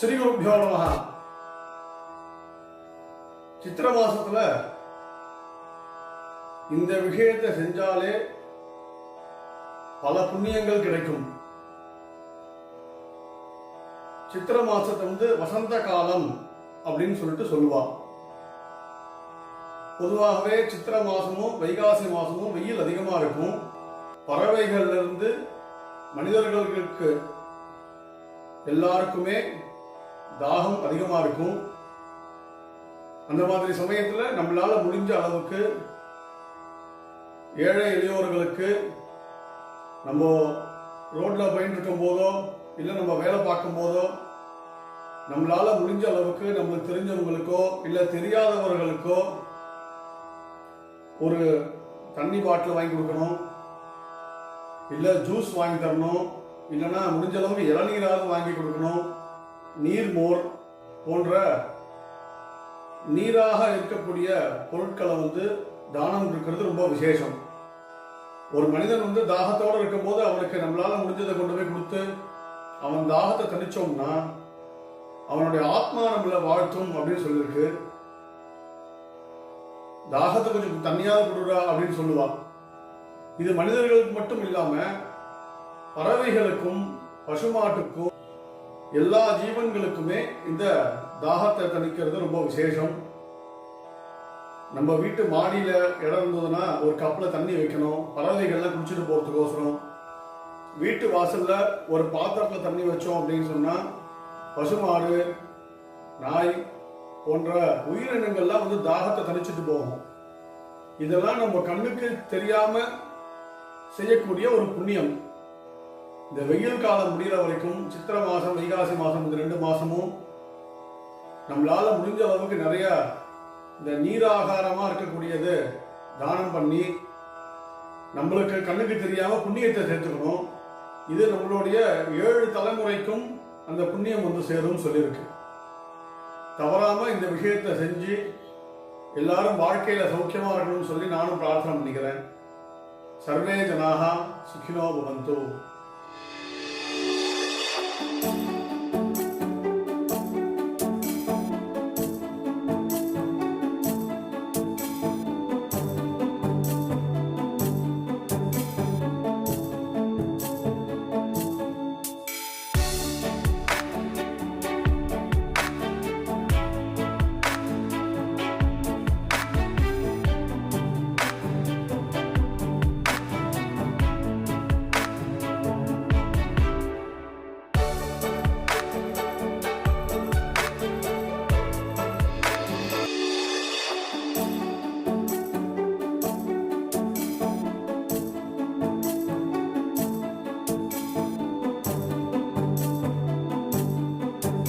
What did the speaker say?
ஸ்ரீ குருபியோ நமஹ. சித்திர மாசத்துல இந்த விஷயத்தை செஞ்சாலே பல புண்ணியங்கள் கிடைக்கும். சித்திர மாசத்தை வந்து வசந்த காலம் அப்படின்னு சொல்லிட்டு சொல்லுவா. பொதுவாகவே சித்திர மாசமும் வைகாசி மாசமும் வெயில் அதிகமா இருக்கும். பறவைகள்ல இருந்து மனிதர்களுக்கு எல்லாருக்குமே தாகம் அதிகமாக இருக்கும். அந்த மாதிரி சமயத்தில் நம்மளால் முடிஞ்ச அளவுக்கு ஏழை எளியோர்களுக்கு நம்ம ரோட்ல போயிட்டு இருக்கும் போதோ இல்லை நம்ம வேலை பார்க்கும் போதோ நம்மளால முடிஞ்ச அளவுக்கு நம்மளுக்கு தெரிஞ்சவங்களுக்கோ இல்லை தெரியாதவர்களுக்கோ ஒரு தண்ணி பாட்டில் வாங்கி கொடுக்கணும். இல்லை ஜூஸ் வாங்கி தரணும். இல்லைன்னா முடிஞ்ச அளவுக்கு இளநீராக வாங்கி கொடுக்கணும். நீர் மோர் போன்ற நீராக இருக்கக்கூடிய பொருட்களை வந்து தானம் இருக்கிறது ரொம்ப விசேஷம். ஒரு மனிதன் வந்து தாகத்தோட இருக்கும்போது அவனுக்கு நம்மளால் முடிஞ்சதை கொண்டு போய் கொடுத்து அவன் தாகத்தை தணிச்சோம்னா அவனுடைய ஆத்மா நம்மளை வாழ்த்தும் அப்படின்னு சொல்லியிருக்கு. தாகத்தை கொஞ்சம் தண்ணியாவது கொடுறா அப்படின்னு சொல்லுவான் இது மனிதர்களுக்கு மட்டும் இல்லாமல் பறவைகளுக்கும் பசுமாட்டுக்கும் எல்லா ஜீவன்களுக்குமே இந்த தாகத்தை தணிக்கிறது ரொம்ப விசேஷம். நம்ம வீட்டு மாடியில இடம் இருந்ததுன்னா ஒரு கப்பில் தண்ணி வைக்கணும் பறவைகள்லாம் குடிச்சிட்டு போறதுக்கோசரம். வீட்டு வாசல்ல ஒரு பாத்திரத்துல தண்ணி வச்சோம் அப்படின்னு சொன்னா பசுமாடு நாய் போன்ற உயிரினங்கள்லாம் வந்து தாகத்தை தணிச்சிட்டு போகும். இதெல்லாம் நம்ம கண்ணுக்கு தெரியாம செய்யக்கூடிய ஒரு புண்ணியம். இந்த வெயில் காலம் முடிகிற வரைக்கும் சித்திர மாதம் வைகாசி மாதம் இந்த ரெண்டு மாதமும் நம்மளால் முடிஞ்ச அளவுக்கு நிறைய இந்த நீராகாரமாக இருக்கக்கூடியது தானம் பண்ணி நம்மளுக்கு கண்ணுக்கு தெரியாமல் புண்ணியத்தை சேர்த்துக்கணும். இது நம்மளுடைய ஏழு தலைமுறைக்கும் அந்த புண்ணியம் வந்து சேரும் சொல்லியிருக்கு. தவறாமல் இந்த விஷயத்தை செஞ்சு எல்லாரும் வாழ்க்கையில் சௌக்கியமாக இருக்கணும்னு சொல்லி நானும் பிரார்த்தனை பண்ணிக்கிறேன். சர்வே ஜனாகா சுகினோ பவந்து.